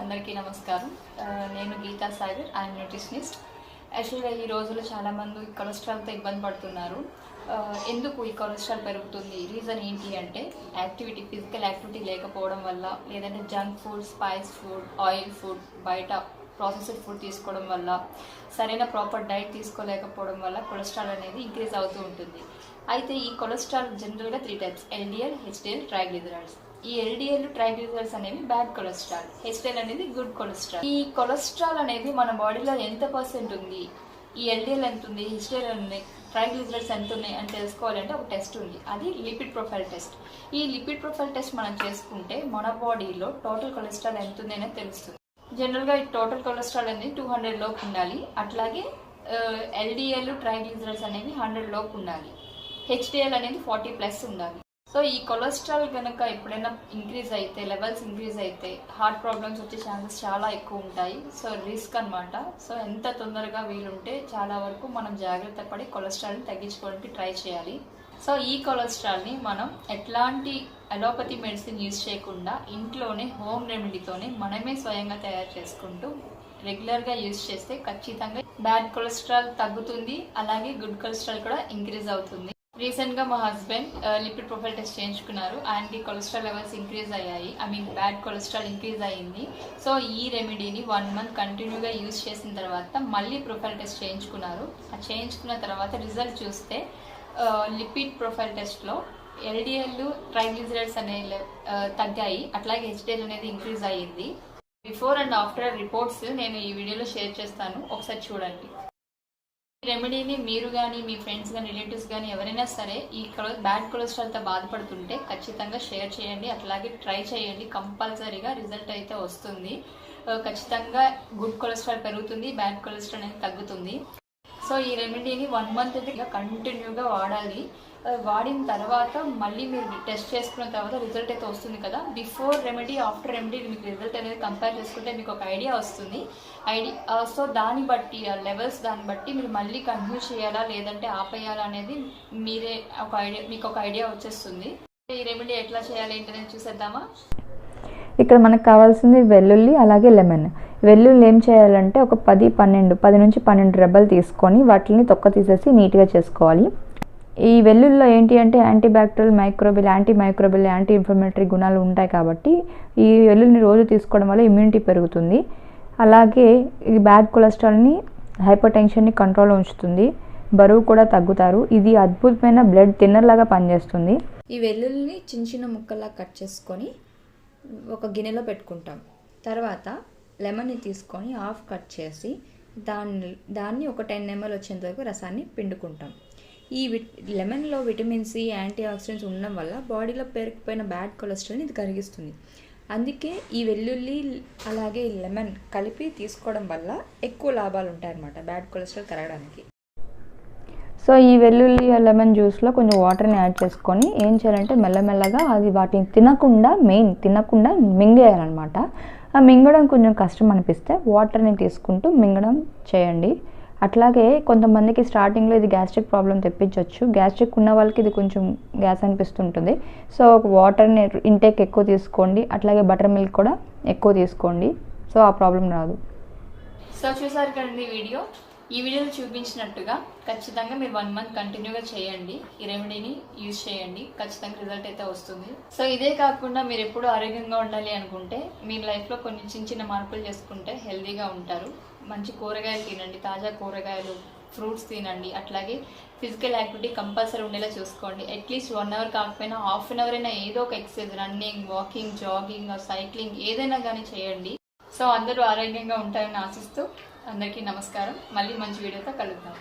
అందరికీ నమస్కారం. నేను గీతా సాగర్ ఐఎమ్ న్యూట్రిషనిస్ట్ యాక్చువల్గా ఈ రోజుల్లో చాలామంది కొలెస్ట్రాల్తో ఇబ్బంది పడుతున్నారు. ఎందుకు ఈ కొలెస్ట్రాల్ పెరుగుతుంది? రీజన్ ఏంటి అంటే యాక్టివిటీ ఫిజికల్ యాక్టివిటీ లేకపోవడం వల్ల లేదంటే junk food spice food oil food బయట ప్రాసెస్డ్ ఫుడ్ తీసుకోవడం వల్ల సరైన ప్రాపర్ డైట్ తీసుకోలేకపోవడం వల్ల కొలెస్ట్రాల్ అనేది ఇంక్రీజ్ అవుతూ ఉంటుంది. అయితే ఈ కొలెస్ట్రాల్ జనరల్గా three types LDL HDL triglycerides ఈ ఎల్డిఎల్ ట్రైగ్లిజరైడ్స్ అనేవి బ్యాడ్ కొలెస్ట్రాల్ హెచ్డిఎల్ అనేది గుడ్ కొలెస్ట్రాల్ ఈ కొలెస్ట్రాల్ అనేది మన బాడీలో ఎంత పర్సెంట్ ఉంది? ఈ ఎల్డిఎల్ ఎంత ఉంది? హెచ్డిఎల్ ఉంది ట్రైగ్లిజరైడ్స్ ఎంత ఉన్నాయి అని తెలుసుకోవాలంటే ఒక టెస్ట్ ఉంది. అది లిపిడ్ ప్రొఫైల్ టెస్ట్ ఈ లిపిడ్ ప్రొఫైల్ టెస్ట్ మనం చేసుకుంటే మన బాడీలో టోటల్ కొలెస్ట్రాల్ ఎంత ఉంది అనేది తెలుస్తుంది. జనరల్గా టోటల్ కొలెస్ట్రాల్ అనేది టూ హండ్రెడ్ లోపు ఉండాలి. అట్లాగే ఎల్డిఎల్ ట్రైగ్లిజరైడ్స్ అనేవి హండ్రెడ్ లోపు ఉండాలి. హెచ్డిఎల్ అనేది ఫార్టీ ప్లస్ ఉండాలి. సో ఈ కొలెస్ట్రాల్ కనుక ఎప్పుడైనా ఇంక్రీజ్ అయితే లెవెల్స్ ఇంక్రీజ్ అయితే హార్ట్ ప్రాబ్లమ్స్ వచ్చే ఛాన్సెస్ చాలా ఎక్కువ ఉంటాయి. సో రిస్క్ అన్నమాట. సో ఎంత తొందరగా వీలుంటే చాలా వరకు మనం జాగ్రత్త పడి కొలెస్ట్రాల్ని తగ్గించుకోవడానికి ట్రై చేయాలి. సో ఈ కొలెస్ట్రాల్ని మనం ఎట్లాంటి అలోపతి మెడిసిన్ యూజ్ చేయకుండా ఇంట్లోనే హోమ్ రెమెడీతోనే మనమే స్వయంగా తయారు చేసుకుంటూ రెగ్యులర్గా యూజ్ చేస్తే ఖచ్చితంగా బ్యాడ్ కొలెస్ట్రాల్ తగ్గుతుంది అలాగే గుడ్ కొలెస్ట్రాల్ కూడా ఇంక్రీజ్ అవుతుంది. రీసెంట్గా మా హస్బెండ్ లిపిడ్ ప్రొఫైల్ టెస్ట్ చేయించుకున్నారు. యాంటీ కొలెస్ట్రాల్ లెవెల్స్ ఇంక్రీజ్ అయ్యాయి. I mean bad cholesterol increase అయ్యింది. సో ఈ రెమెడీని వన్ మంత్ కంటిన్యూగా యూజ్ చేసిన తర్వాత మళ్ళీ ప్రొఫైల్ టెస్ట్ చేయించుకున్నారు. ఆ చేయించుకున్న తర్వాత రిజల్ట్ చూస్తే లిపిడ్ ప్రొఫైల్ టెస్ట్లో ఎల్డిఎల్ ట్రైగ్లిజరైడ్స్ అనే తగ్గాయి. అట్లాగే హెచ్డిఎల్ అనేది ఇంక్రీజ్ అయ్యింది. బిఫోర్ అండ్ ఆఫ్టర్ రిపోర్ట్స్ నేను ఈ వీడియోలో షేర్ చేస్తాను. ఒకసారి చూడండి. రెమెడీని మీరు కానీ మీ ఫ్రెండ్స్ కానీ రిలేటివ్స్ కానీ ఎవరైనా సరే ఈ బ్యాడ్ కొలెస్ట్రాల్తో బాధపడుతుంటే ఖచ్చితంగా షేర్ చేయండి. అట్లాగే ట్రై చేయండి. కంపల్సరీగా రిజల్ట్ అయితే వస్తుంది. ఖచ్చితంగా గుడ్ కొలెస్ట్రాల్ పెరుగుతుంది బ్యాడ్ కొలెస్ట్రాల్ అనేది తగ్గుతుంది. సో ఈ రెమెడీని వన్ మంత్ అయితే కంటిన్యూగా వాడాలి. వాడిన తర్వాత మళ్ళీ మీరు టెస్ట్ చేసుకున్న తర్వాత రిజల్ట్ అయితే వస్తుంది కదా. బిఫోర్ రెమెడీ ఆఫ్టర్ రెమెడీ మీకు రిజల్ట్ అనేది కంపేర్ చేసుకుంటే మీకు ఒక ఐడియా వస్తుంది. ఐడియా సో దాన్ని బట్టి ఆ లెవెల్స్ దాన్ని బట్టి మీరు మళ్ళీ కంటిన్యూ చేయాలా లేదంటే ఆపేయాలా అనేది మీరే ఒక ఐడియా మీకు ఒక ఐడియా వచ్చేస్తుంది. ఈ రెమెడీ ఎట్లా చేయాలి ఏంటనేది చూసేద్దామా? ఇక్కడ మనకు కావాల్సింది వెల్లుల్లి అలాగే లెమన్. వెల్లుల్లి ఏం చేయాలంటే ఒక పది పన్నెండు పది నుంచి పన్నెండు రెబ్బలు తీసుకొని వాటిని తొక్క తీసేసి నీట్గా చేసుకోవాలి. ఈ వెల్లుల్లో ఏంటి అంటే antibacterial microbial antimicrobial anti inflammatory గుణాలు ఉంటాయి కాబట్టి ఈ వెల్లుల్ని రోజు తీసుకోవడం వల్ల ఇమ్యూనిటీ పెరుగుతుంది. అలాగే ఈ బ్యాడ్ కొలెస్ట్రాల్ని హైపర్ టెన్షన్ని కంట్రోల్లో ఉంచుతుంది. బరువు కూడా తగ్గుతారు. ఇది అద్భుతమైన బ్లడ్ థిన్నర్ లాగా పనిచేస్తుంది. ఈ వెల్లుల్లిని చిన్న చిన్న ముక్కల్లా కట్ చేసుకొని ఒక గిన్నెలో పెట్టుకుంటాం. తర్వాత లెమన్ని తీసుకొని హాఫ్ కట్ చేసి దాన్ని దాన్ని ఒక టెన్ ఎంఎల్ వచ్చేంత వరకు రసాన్ని పిండుకుంటాం. ఈ విట్ లెమన్లో విటమిన్ సి యాంటీ ఆక్సిడెంట్స్ ఉండడం వల్ల బాడీలో పేరుకుపోయిన బ్యాడ్ కొలెస్ట్రాల్ని ఇది కరిగిస్తుంది. అందుకే ఈ వెల్లుల్లి అలాగే లెమన్ కలిపి తీసుకోవడం వల్ల ఎక్కువ లాభాలు ఉంటాయన్నమాట బ్యాడ్ కొలెస్ట్రాల్ కరగడానికి. సో ఈ వెల్లుల్లి లెమన్ జ్యూస్లో కొంచెం వాటర్ని యాడ్ చేసుకొని ఏం చేయాలంటే మెల్లమెల్లగా అది వాటిని తినకుండా మెయిన్ తినకుండా మింగేయాలన్నమాట. ఆ మింగడం కొంచెం కష్టం అనిపిస్తే వాటర్ని తీసుకుంటూ మింగడం చేయండి. అట్లాగే కొంతమందికి స్టార్టింగ్లో ఇది గ్యాస్ట్రిక్ ప్రాబ్లం తెప్పించవచ్చు గ్యాస్ట్రిక్ ఉన్న వాళ్ళకి ఇది కొంచెం గ్యాస్ అనిపిస్తుంటుంది. సో వాటర్ని ఇంటేక్ ఎక్కువ తీసుకోండి. అట్లాగే బటర్ మిల్క్ కూడా ఎక్కువ తీసుకోండి. సో ఆ ప్రాబ్లం రాదు. సో చూసారు కదండి వీడియో? ఈ వీడియోలో చూపించినట్టుగా ఖచ్చితంగా మీరు వన్ మంత్ కంటిన్యూగా చేయండి. ఈ రెమెడీని యూజ్ చేయండి. ఖచ్చితంగా రిజల్ట్ అయితే వస్తుంది. సో ఇదే కాకుండా మీరు ఎప్పుడు ఆరోగ్యంగా ఉండాలి అనుకుంటే మీ లైఫ్లో కొన్ని చిన్న చిన్న మార్పులు చేసుకుంటే హెల్దీగా ఉంటారు. మంచి కూరగాయలు తినండి. తాజా కూరగాయలు ఫ్రూట్స్ తినండి. అట్లాగే ఫిజికల్ యాక్టివిటీ కంపల్సరీ ఉండేలా చూసుకోండి. అట్లీస్ట్ వన్ అవర్ కాకపోయినా హాఫ్ అన్ అవర్ అయినా ఏదో ఒక exercise running walking jogging cycling ఏదైనా కానీ చేయండి. సో అందరూ ఆరోగ్యంగా ఉంటారని ఆశిస్తూ అందరికీ నమస్కారం. మళ్ళీ మంచి వీడియోతో కలుద్దాం.